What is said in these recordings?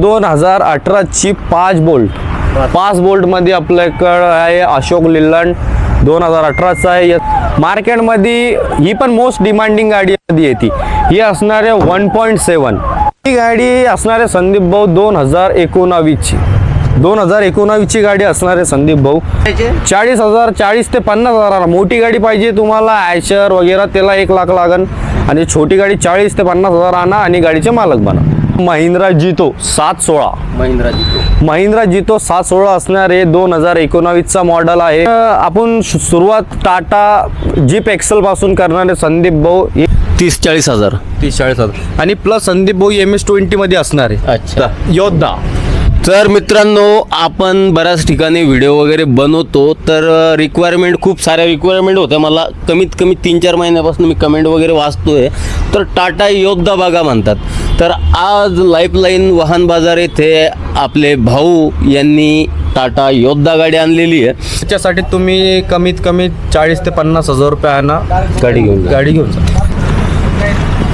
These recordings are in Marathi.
दोन हजार अठराची पाच बोल्ट. पाच बोल्टमध्ये आपल्याकडं आहे अशोक लिलंड दोन हजार अठराचा आहे मार्केटमध्ये ही पण मोस्ट डिमांडिंग गाडी मध्ये येते. ही असणार आहे वन पॉईंट सेवन ही गाडी असणार आहे संदीप भाऊ दोन हजार एकोणावीसची. दोन हजार एकोणावीसची गाडी असणार आहे संदीप भाऊ. चाळीस हजार चाळीस ते पन्नास हजार मोठी गाडी पाहिजे तुम्हाला. ॲशर वगैरे त्याला एक लाख लागन. आणि छोटी गाडी चाळीस ते पन्नास हजार आणा आणि गाडीचे मालक बना महिंद्रा जितो सात सोळा. महिंद्रा जितो. महिंद्रा जितो सात सोळा असणार दोन हजार एकोणावीसचा मॉडेल आहे. आपण सुरुवात टाटा जीप एक्सेल पासून करणारे संदीप भाऊ. तीस चाळीस हजार. तीस चाळीस हजार. आणि प्लस संदीप भाऊ एम एस ट्वेंटी मध्ये असणार. आहे अच्छा. योद्धा. तर मित्रांनो आपण बऱ्याच ठिकाणी व्हिडिओ वगैरे बनवतो तर रिक्वायरमेंट खूप साऱ्या रिक्वायरमेंट होत्या. मला कमीत कमी तीन चार महिन्यापासून मी कमेंट वगैरे वाचतोय. तर टाटा योद्धा बागा म्हणतात. तर आज लाईफलाईन वाहन बाजार येथे आपले भाऊ यांनी टाटा योद्धा गाडी आणलेली आहे. त्याच्यासाठी तुम्ही कमीत कमी चाळीस ते पन्नास हजार रुपये आणा गाडी घेऊन जा. गाडी घेऊन जा.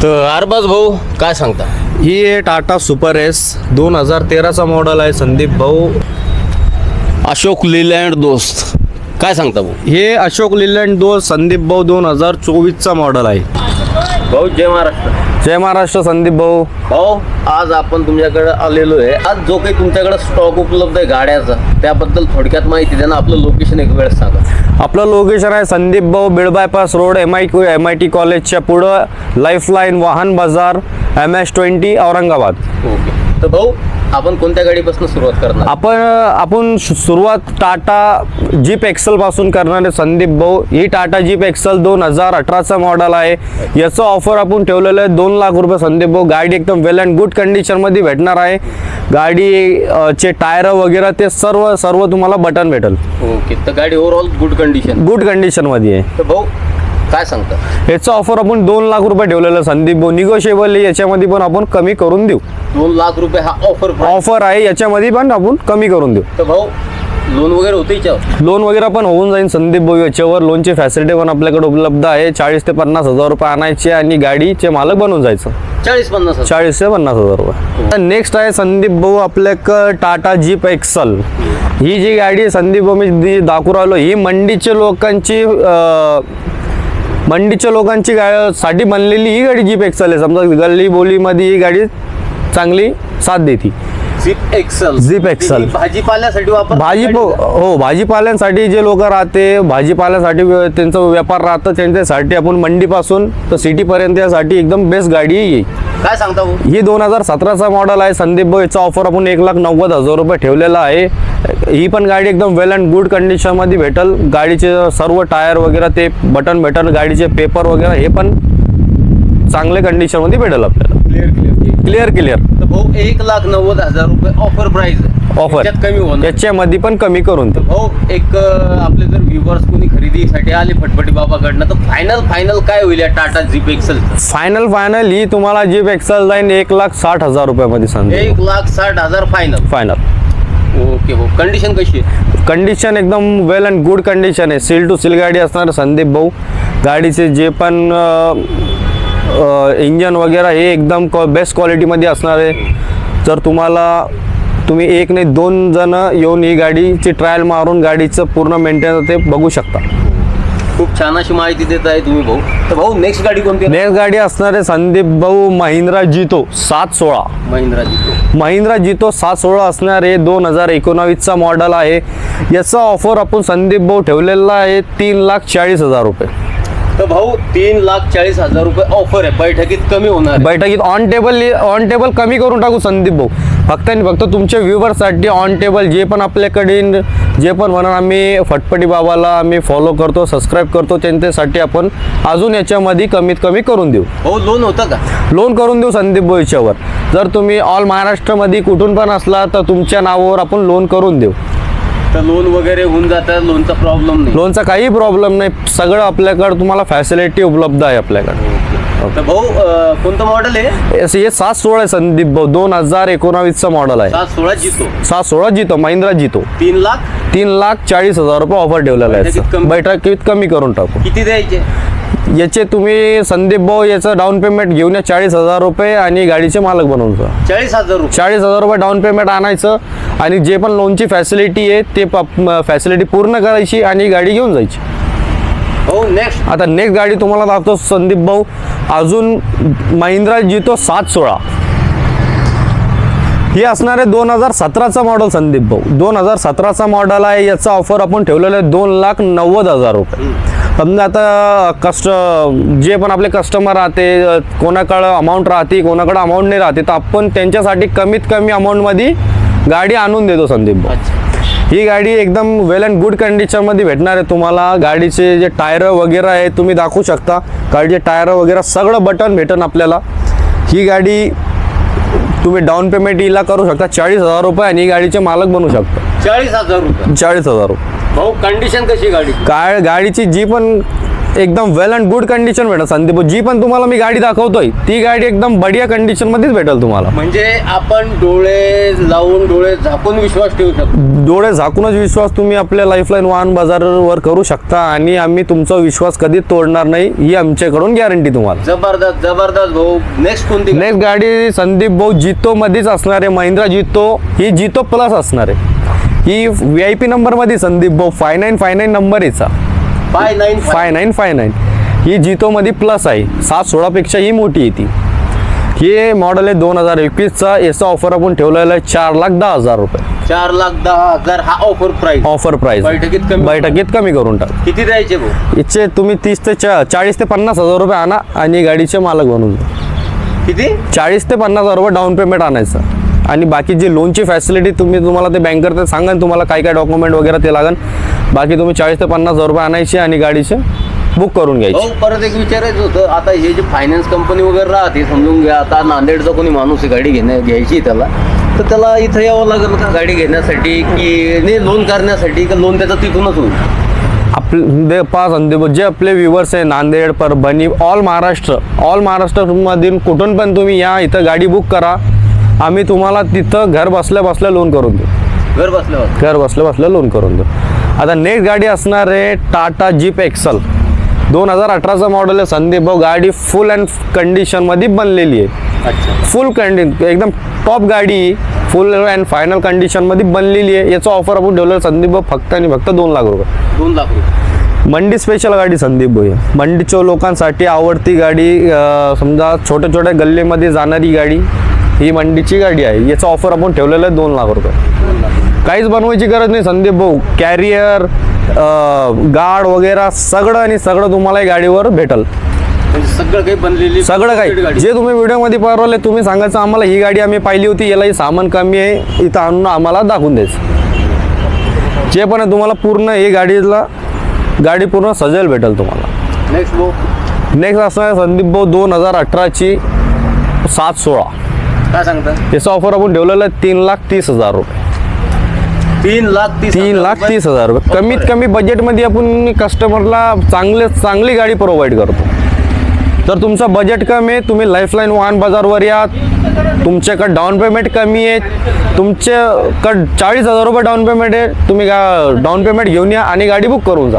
तर अरबाज भाऊ काय सांगता? ही आहे टाटा सुपर एस दोन हजार तेराचा मॉडेल आहे संदीप भाऊ. अशोक लिलँड दोस्त काय सांगता भाऊ? हे अशोक लिलँड दो संदीप भाऊ दोन हजार चोवीसचा मॉडेल आहे. भाऊ जय महाराष्ट्र. जय महाराष्ट्र संदीप भाऊ. भाऊ आज आपण तुमच्याकडे आलेलो आहे आज जो काही तुमच्याकडे स्टॉक उपलब्ध आहे गाड्याचा त्याबद्दल थोडक्यात माहिती द्या ना. आपलं लोकेशन एक वेळेस सांगा. आपलं लोकेशन आहे संदीप भाऊ Beed bypass road M I M I T कॉलेजच्या पुढं lifeline Vahan Bazar M S twenty Aurangabad. Okay. तर भाऊ आपण कोणत्या गाडीपासून सुरुवात करणार? आपण आपण सु- सुरुवात टाटा जीप एक्सेल पासून करणारे संदीप भाऊ. ही टाटा जीप एक्सेल दोन हजार अठराचा मॉडेल आहे. याचं ऑफर आपण ठेवलेलं आहे दोन लाख रुपये संदीप भाऊ. गाडी एकदम वेल अँड गुड कंडिशनमध्ये भेटणार आहे. गाडी अ, चे टायर वगैरे ते सर्व सर्व तुम्हाला बटन भेटेल. ओके तर गाडी ओव्हरऑल गुड कंडिशन गुड कंडिशनमध्ये आहे. तर भाऊ काय सांगता? याचं ऑफर आपण दोन लाख रुपये ठेवलेलं आहे संदीप भाऊ. निगोशिएबल याच्यामध्ये पण आपण कमी करून देऊ. दोन लाख रुपये हा ऑफर ऑफर आहे याच्यामध्ये पण आपण कमी करून देऊ. तर भाऊ लोन वगैरे होतं याच्यावर? लोन वगैरे पण होऊन जाईल संदीप भाऊ याच्यावर. लोनची फॅसिलिटी पण आपल्याकडे उपलब्ध आहे. चाळीस ते पन्नास हजार रुपये आणायचे आणि गाडीचे मालक बनून जायचं. चाळीस पन्नास. चाळीस ते पन्नास हजार रुपये. नेक्स्ट आहे संदीप भाऊ आपल्याकडं टाटा जीप एक्सल ही जी गाडी संदीप भाऊ मी जी दाखवू राहिलो ही मंडीच्या लोकांची मंडीच्या लोकांची गा साठी बनलेली ही गाडी जीप एक्सल आहे. समजा गल्ली बोलीमध्ये ही गाडी चांगली साथ देते. Zip Excel. ही भाजीपाल्यासाठी वापर भाजी हो भाजीपाल्यांसाठी जे लोक राहते भाजीपाल्यासाठी त्यांचा व्यापार राहतं त्यांच्यासाठी आपण मंडीपासून तर सिटीपर्यंत यासाठी एकदम बेस्ट गाडी येईल काय सांगता ही दोन हजार सतराचा मॉडेल आहे. संदीप भाऊ याचा ऑफर आपण एक लाख नव्वद हजार रुपये ठेवलेला आहे. ही पण गाडी एकदम वेल अँड गुड कंडिशनमध्ये भेटल. गाडीचे सर्व टायर वगैरे ते बटन भेटल. गाडीचे पेपर वगैरे हे पण चांगल्या कंडिशनमध्ये भेटेल आपल्याला. क्लिअर क्लिअर तर भाऊ एक लाख नव्वद हजार रुपये ऑफर प्राइस आहे. कमी होणार. याच्यामध्ये पण कमी करून तर देऊ. भाऊ एक अं, आपले जर व्ह्युअर्स कोणी खरेदीसाठी आले फटफटी बाबाकडनं तर फायनल फायनल काय होईल या Tata jeep Excel final final ही तुम्हाला जीप एक्सल जाईन एक लाख साठ हजार रुपयामध्ये सांगते. एक लाख साठ हजार फायनल फायनल ओके भाऊ. कंडिशन कशी आहे? कंडिशन एकदम वेल अँड गुड कंडिशन आहे. सील टू सील गाडी असणार संदीप भाऊ. गाडीचे जे पण इंजन वगैरे हे एकदम बेस्ट क्वालिटीमध्ये असणार आहे. जर तुम्हाला तुम्ही एक नाही दोन जण येऊन ही गाडीची ट्रायल मारून गाडीचं पूर्ण मेंटेनन्स ते बघू शकता. खूप छान अशी माहिती देत आहे तुम्ही भाऊ. तर भाऊ नेक्स्ट गाडी कोणती? नेक्स्ट गाडी असणार आहे संदीप भाऊ महिंद्रा जितो सात सोळा. महिंद्रा जितो. महिंद्रा जितो सात सोळा असणार आहे. दोन हजार एकोणावीसचा मॉडेल आहे. याचा ऑफर आपण संदीप भाऊ ठेवलेला आहे तीन लाख चाळीस हजार रुपये. तर भाऊ तीन लाख चाळीस हजार रुपये ऑफर आहे. बैठकीत कमी होणार. बैठकीत ऑन टेबल ऑन टेबल कमी करून टाकू संदीप भाऊ. फक्त आणि फक्त तुमच्या व्ह्युअरसाठी ऑन टेबल जे पण आपल्याकडे जे पण म्हणून आम्ही फटपटी बाबाला आम्ही फॉलो करतो सबस्क्राईब करतो त्यांच्यासाठी आपण अजून याच्यामध्ये कमीत कमी करून देऊ. भाऊ लोन होतं का? लोन करून देऊ संदीप भाऊ याच्यावर. जर तुम्ही ऑल महाराष्ट्रामध्ये कुठून पण असला तर तुमच्या नावावर आपण लोन करून देऊ. तर लोन वगैरे होऊन जातं लोनचा प्रॉब्लेम नाही. लोनचा काही प्रॉब्लेम नाही. सगळं आपल्याकडं तुम्हाला फॅसिलिटी उपलब्ध आहे आपल्याकडे. तर भाऊ अं, कोणतं मॉडेल आहे? हे सात सोळा आहे संदीप भाऊ. दोन हजार एकोणावीसचं मॉडेल आहे. सात सोळा जितो. सात सोळा जितो महिंद्रा जितो. तीन लाख? तीन लाख चाळीस हजार रुपये ऑफर ठेवलेला बैठकीत आहे कमी- बैठकीत कमी करून टाकू. किती द्यायचे? याचे तुम्ही संदीप भाऊ याचं डाऊन पेमेंट घेऊन या चाळीस हजार रुपये आणि गाडीचे मालक बनवून जा. चाळीस हजार रुपये. चाळीस हजार रुपये डाऊन पेमेंट आणायचं आणि जे पण लोनची फॅसिलिटी आहे ते फॅसिलिटी पूर्ण करायची आणि गाडी घेऊन जायची. हो नेक्स्ट आता नेक्स्ट गाडी तुम्हाला दाखवतो संदीप भाऊ. अजून महिंद्रा जितो सात सोळा. ही असणार आहे दोन हजार सतराचा मॉडेल संदीप भाऊ. दोन हजार सतराचा मॉडेल आहे याचा ऑफर आपण ठेवलेला आहे दोन लाख नव्वद हजार रुपये. समजा आता कस्ट जे पण आपले कस्टमर राहते कोणाकडं अमाऊंट राहते कोणाकडं अमाऊंट नाही राहते तर आपण त्यांच्यासाठी कमीत कमी अमाऊंटमध्ये गाडी आणून देतो संदीप ही गाडी एकदम वेल अँड गुड कंडिशनमध्ये भेटणार आहे तुम्हाला. गाडीचे जे टायर वगैरे आहे तुम्ही दाखवू शकता. गाडीचे टायर वगैरे सगळं बटन भेटन आपल्याला. ही गाडी तुम्ही डाऊन पेमेंट हिला करू शकता. चाळीस हजार रुपये आणि ही गाडीचे मालक बनू शकता. चाळीस हजार रुपये. चाळीस हजार रुपये. भाऊ कंडिशन कशी गाडी काय गाडीची जी पण एकदम वेल अँड गुड कंडिशन भेटेल. संदीप जी पण तुम्हाला मी गाडी दाखवतोय ती गाडी एकदम बढिया कंडिशनमध्येच भेटेल तुम्हाला. म्हणजे आपण डोळे लावून डोळे झाकून विश्वास ठेवू शकतो. डोळे झाकूनच विश्वास तुम्ही आपल्या लाईफलाईन वाहन बाजारवर करू शकता आणि आम्ही तुमचा विश्वास कधी तोडणार नाही ही आमच्याकडून गॅरंटी तुम्हाला. जबरदस्त जबरदस्त भाऊ. नेक्स्ट कोणती? नेक्स्ट गाडी संदीप भाऊ जितो मध्येच असणार आहे महिंद्रा जितो. ही जितो प्लस असणार आहे. ही व्ही आय पी नंबरमध्ये संदीप भाऊ five nine five nine number याचा five nine five nine five nine ही जितोमध्ये प्लस आहे. सात सोळापेक्षा ही मोठी आहे ती. हे मॉडेल आहे दोन हजार एकवीसचा याचा ऑफर आपण ठेवलेला आहे चार लाख दहा हजार रुपये. चार लाख दहा हजार हा ऑफर प्राइस ऑफर प्राइस बैठकीत कमी बैठकीत कमी करून टाक. किती द्यायचे भाऊ? याचे तुम्ही तीस ते चा चाळीस ते पन्नास हजार रुपये आणा आणि गाडीचे मालक बनून जा. किती? चाळीस ते पन्नास हजार रुपये डाऊन पेमेंट आणायचं. आणि बाकी जी लोनची फॅसिलिटी तुम्ही तुम्हाला ते बँकर ते सांगा तुम्हाला काय काय डॉक्युमेंट वगैरे ते लागन. बाकी तुम्ही चाळीस ते पन्नास हजार रुपये आणायचे आणि गाडीचे बुक करून घ्यायचे. परत एक विचारायचं होतं आता हे जे फायनान्स कंपनी वगैरे राहते समजून घ्या आता नांदेडचा कोणी माणूस गाडी घेण्या घ्यायची त्याला. तर त्याला इथं यावं लागेल का गाडी घेण्यासाठी की नाही लोन करण्यासाठी? का लोन त्याचं तिथूनच होईल? आपले पाच जे आपले व्ह्युअर्स आहे नांदेड परभणी ऑल महाराष्ट्र. ऑल महाराष्ट्रामधील कुठून पण तुम्ही या इथं गाडी बुक करा. आम्ही तुम्हाला तिथं घर बसल्या बसल्या लोन करून देऊ. घर बसल्यावर घर बसल्या बसल्या लोन करून देऊ. आता नेक्स्ट गाडी असणार आहे टाटा जीप एक्सल दोन हजार अठराचा मॉडेल आहे संदीप भाऊ. गाडी फुल अँड कंडिशनमध्ये बनलेली आहे. अच्छा. फुल कंडि एकदम टॉप गाडी फुल अँड फायनल कंडिशनमध्ये बनलेली आहे. याचा ऑफर आपण ठेवलं संदीप भाऊ. फक्त आणि फक्त दोन लाख रुपये. दोन लाख रुपये. मंडी स्पेशल गाडी संदीप भोई मंडीच्या लोकांसाठी आवडती गाडी समजा छोट्या छोट्या गल्लीमध्ये जाणारी गाडी ही मंडीची गाडी आहे. याचं ऑफर आपण ठेवलेलं आहे दोन लाख रुपये. काहीच बनवायची गरज नाही. संदीप भाऊ कॅरियर गार्ड वगैरे सगळं आणि सगळं तुम्हाला गाडीवर भेटल. म्हणजे सगळं काही बनलेली सगळं गाडी. काही जे तुम्ही व्हिडिओमध्ये पाहिलं तुम्ही सांगायचं आम्हाला ही गाडी आम्ही पाहिली होती याला सामान कमी आहे. इथं आणून आम्हाला दाखवून द्यायचं. जे पण आहे तुम्हाला पूर्ण ही गाडीला गाडी पूर्ण सजेल भेटेल तुम्हाला. नेक्स्ट भाऊ. नेक्स्ट असणार संदीप भाऊ दोन हजार अठराची सात सोळा. काय सांगता? याचं ऑफर आपण ठेवलेलं आहे तीन लाख तीस हजार रुपये. तीन लाख तीस तीन हजार लाख रुपये. तीस हजार रुपये. कमीत कमी बजेटमध्ये आपण कस्टमरला चांगले चांगली गाडी प्रोव्हाइड करतो. तर तुमचं बजेट कमी आहे तुम्ही लाईफलाईन वाहन बाजारवर या. तुमच्याकडे डाऊन पेमेंट कमी आहे. तुमच्याकडं चाळीस हजार रुपये डाऊन पेमेंट आहे. तुम्ही डाऊन पेमेंट घेऊन या आणि गाडी बुक करून जा.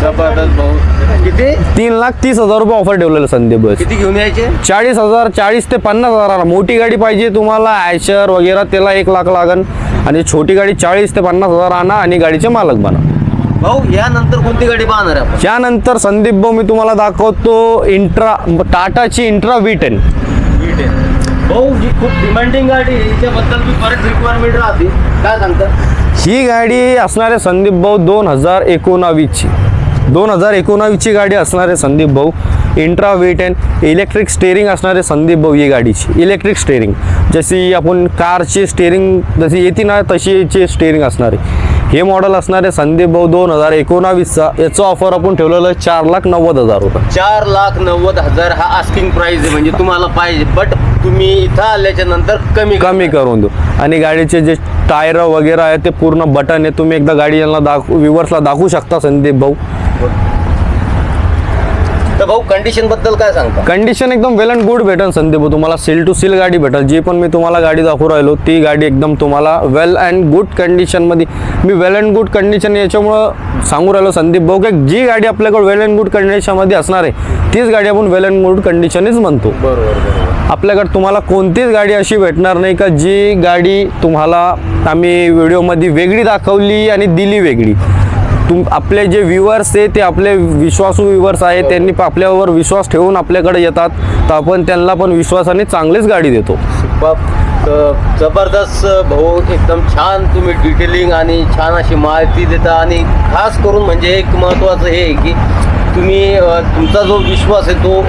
जबरदस्त भाऊ. किती? तीन लाख तीस हजार रुपये ऑफर ठेवलेलं संदीप बस. किती घेऊन यायचे? चाळीस हजार चाळीस ते पन्नास हजाराला. मोठी गाडी पाहिजे तुम्हाला ॲशर वगैरे त्याला एक लाख लागन. आणि छोटी गाडी चाळीस ते पन्नास हजार आणा आणि गाडीचे मालक बना. भाऊ यानंतर कोणती गाडी पाहणार आहे आपण? त्यानंतर संदीप भाऊ मी तुम्हाला दाखवतो इंट्रा टाटाची इंट्रा व्ही टेन भाऊ जी खूप डिमांडिंग गाडी आहे. मी परत रिक्वायरमेंट राहते काय सांगता? ही गाडी असणार आहे संदीप भाऊ दोन हजार एकोणावीसची. दोन हजार एकोणावीसची गाडी असणार आहे संदीप भाऊ intra V ten electric steering असणार आहे संदीप भाऊ ही गाडीची. इलेक्ट्रिक स्टेअरिंग जशी आपण कारची स्टेअरिंग जशी येते ना तशी याची स्टेअरिंग असणार. आहे हे मॉडेल असणार संदीप भाऊ दोन हजार एकोणावीसचा याचं ऑफर आपण ठेवलेलं आहे चार लाख नव्वद हजार रुपये. चार लाख नव्वद हजार हा आस्किंग प्राइस आहे. म्हणजे तुम्हाला पाहिजे बट तुम्ही इथं आल्याच्यानंतर कमी कमी करून देऊ. आणि गाडीचे जे टायर वगैरे आहे ते पूर्ण बटन आहे. तुम्ही एकदा गाडी यांना दाखवू व्ह्युअर्सला दाखवू शकता संदीप भाऊ. तर भाऊ कंडिशनबद्दल काय सांगता? कंडिशन एकदम वेल अँड गुड भेटेल संदीप. तुम्हाला सील टू सील गाडी भेटेल. जी पण मी तुम्हाला गाडी दाखवू राहिलो ती गाडी एकदम तुम्हाला वेल अँड गुड कंडिशनमध्ये मी वेल अँड गुड कंडिशन याच्यामुळं सांगू राहिलो संदीप भाऊ की जी गाडी आपल्याकडे वेल अँड गुड कंडिशनमध्ये असणार आहे तीच गाडी आपण वेल अँड गुड कंडिशनच म्हणतो. बरोबर बरोबर. आपल्याकडे तुम्हाला कोणतीच गाडी अशी भेटणार नाही का जी गाडी तुम्हाला आम्ही व्हिडिओमध्ये वेगळी दाखवली आणि दिली वेगळी. तुम आपले जे व्ह्युअर्स आहे ते आपले विश्वासू व्ह्युअर्स आहे त्यांनी प- आपल्यावर विश्वास ठेवून आपल्याकडे येतात तर आपण त्यांना पण विश्वासाने चांगलीच गाडी देतो. जबरदस्त भाऊ एकदम छान तुम्ही डिटेलिंग आणि छान अशी माहिती देता आणि खास करून म्हणजे एक महत्त्वाचं हे आहे की तुम्ही तुमचा जो विश्वास आहे तो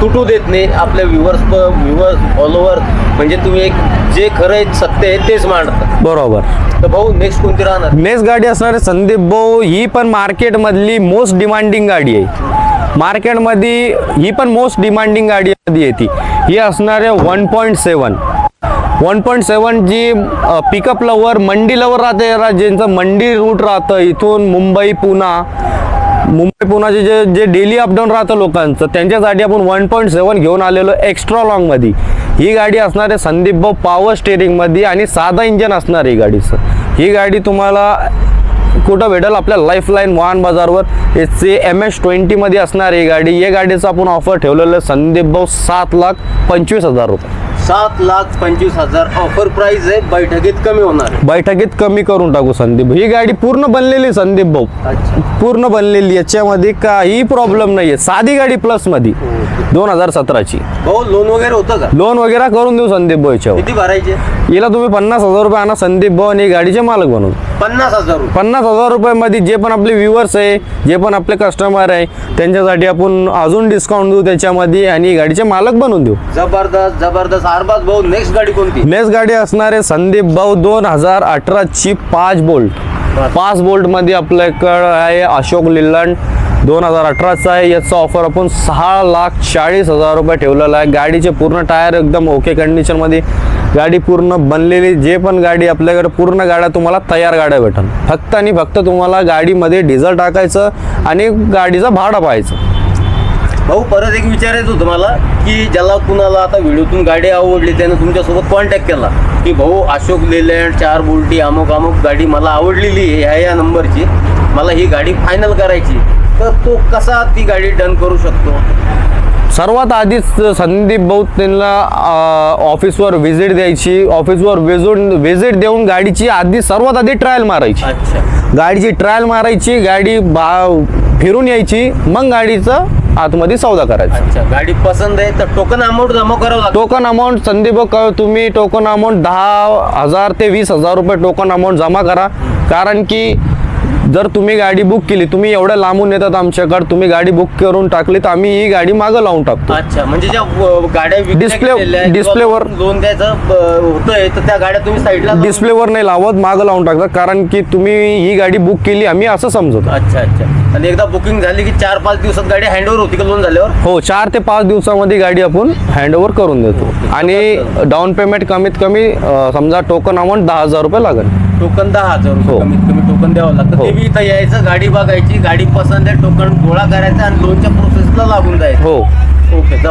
तुटू देत नाही आपल्या व्ह्युअर्स व्ह्युअर्स फॉलोअर्स म्हणजे तुम्ही एक जे खरं सत्य आहे तेच मांडता. बरोबर. तर भाऊ नेक्स्ट कोणती राहणार? नेक्स्ट गाडी असणार आहे संदीप भाऊ. ही पण मार्केटमधली मोस्ट डिमांडिंग गाडी आहे. मार्केटमध्ये ही पण मोस्ट डिमांडिंग गाडी येते. ही असणार आहे one point seven one point seven जी पिकअप लवर मंडी लवर राहते ज्यांचं मंडी रूट राहतं इथून मुंबई पुणा. मुंबई पुण्याचे जे जे डेली अपडाऊन राहतं लोकांचं त्यांच्यासाठी आपण वन पॉईंट सेवन घेऊन आलेलो एक्स्ट्रा लॉंगमध्ये ही गाडी असणार आहे संदीप भाऊ पॉवर स्टेरिंगमध्ये आणि साधा इंजन असणार आहे ही गाडीचं. ही गाडी तुम्हाला कुठं भेटेल आपल्या लाईफलाईन वाहन बाजारवर. एच सी एम एस ट्वेंटीमध्ये असणार आहे ही गाडी. या गाडीचं आपण ऑफर ठेवलेलं आहे संदीप भाऊ सात लाख पंचवीस हजार रुपये. सात लाख पंचवीस हजार ऑफर प्राइस आहे. बैठकीत कमी होणार. आहे. बैठकीत कमी करून टाकू संदीप. भाऊ. ही गाडी पूर्ण बनलेली संदीप भाऊ. अच्छा. पूर्ण बनलेली. याच्यामध्ये काही प्रॉब्लेम नाहीये. साधी गाडी प्लसमध्ये दोन हजार सतराची. भाऊ लोन वगैरे होतं का? लोन वगैरे करून देऊ संदीप भाऊ याच्यावर. किती भरायचे? हिला तुम्ही पन्नास हजार रुपये आणा संदीप भाऊ आणि गाडीचे मालक बनून पन्नास हजार पन्नास हजार रुपयामध्ये जे पण आपले व्ह्युअर्स आहे जे पण आपले कस्टमर आहे त्यांच्यासाठी आपण अजून डिस्काउंट देऊ त्याच्यामध्ये आणि गाडीचे मालक बनवून देऊ. जबरदस्त जबरदस्त. अरबाज भाऊ नेक्स्ट गाडी कोणती? नेक्स्ट गाडी असणार आहे संदीप भाऊ दोन हजार अठराची पाच बोल्ट. पाच बोल्टमध्ये आपल्याकडं आहे अशोक लिल्लंड दोन हजार अठराचा आहे. याचा ऑफर आपण सहा लाख चाळीस हजार रुपये ठेवलेला आहे. गाडीचे पूर्ण टायर एकदम ओके कंडिशनमध्ये गाडी पूर्ण बनलेली जे पण गाडी आपल्याकडे पूर्ण गाड्या तुम्हाला तयार गाड्या भेटल फक्त आणि फक्त तुम्हाला गाडीमध्ये डिझेल टाकायचं आणि गाडीचं भाडं पाहायचं. भाऊ परत एक विचारायचं होतं मला की ज्याला कुणाला आता व्हिडिओतून गाडी आवडली त्यानं तुमच्यासोबत कॉन्टॅक्ट केला. की भाऊ अशोक लेलँड चार बोल्टी अमुक अमुक गाडी मला आवडलेली आहे ह्या या नंबरची. मला ही गाडी फायनल करायची तर तो कसा ती गाडी डन करू शकतो? सर्वात आधीच संदीप भाऊ त्यांना ऑफिसवर व्हिजिट द्यायची ऑफिसवर विजून व्हिजिट देऊन गाडीची आधी सर्वात आधी ट्रायल मारायची. अच्छा. गाडीची ट्रायल मारायची गाडी बा फिरून यायची मग गाडीचा आतमध्ये सौदा करायचा. अच्छा गाडी पसंत आहे तर टोकन अमाऊंट जमा करावं टोकन अमाऊंट संदीप तुम्ही टोकन अमाऊंट दहा हजार ते वीस हजार रुपये टोकन अमाऊंट जमा करा. कारण की जर तुम्ही गाडी बुक केली तुम्ही एवढ्या लांबून येतात आमच्याकडे तुम्ही गाडी बुक करून टाकली तर आम्ही ही गाडी मागं लावून टाकतो. अच्छा म्हणजे ज्या अ, गाड्या विकल्या Display- गेलेल्या आहेत, display किंवा वर- लोन द्यायचं अ, होतंय तर त्या गाड्या तुम्ही साईडला डिस्प्लेवर नाही लावत मागं लावून टाकतात कारण की तुम्ही ही गाडी बुक केली आम्ही असं समजतो. अच्छा अच्छा. आणि एकदा बुकिंग झाली की चार पाच दिवसात गाडी हँडओव्हर होती का लोन झाल्यावर? हो चार ते पाच दिवसामध्ये गाडी आपण हँडओव्हर करून देतो. आणि डाऊन पेमेंट कमीत कमी अं, समजा टोकन अमाऊंट दहा हजार रुपये लागेल. टोकन दहा हजार रुपये हो. कमीत कमी. टोकन द्यावं लागतं. हो. ते बी इथं यायचं गाडी बघायची गाडी पसंत आहे टोकन गोळा करायचा आणि लोनच्या प्रोसेसला लागून जायचं. हो. ओके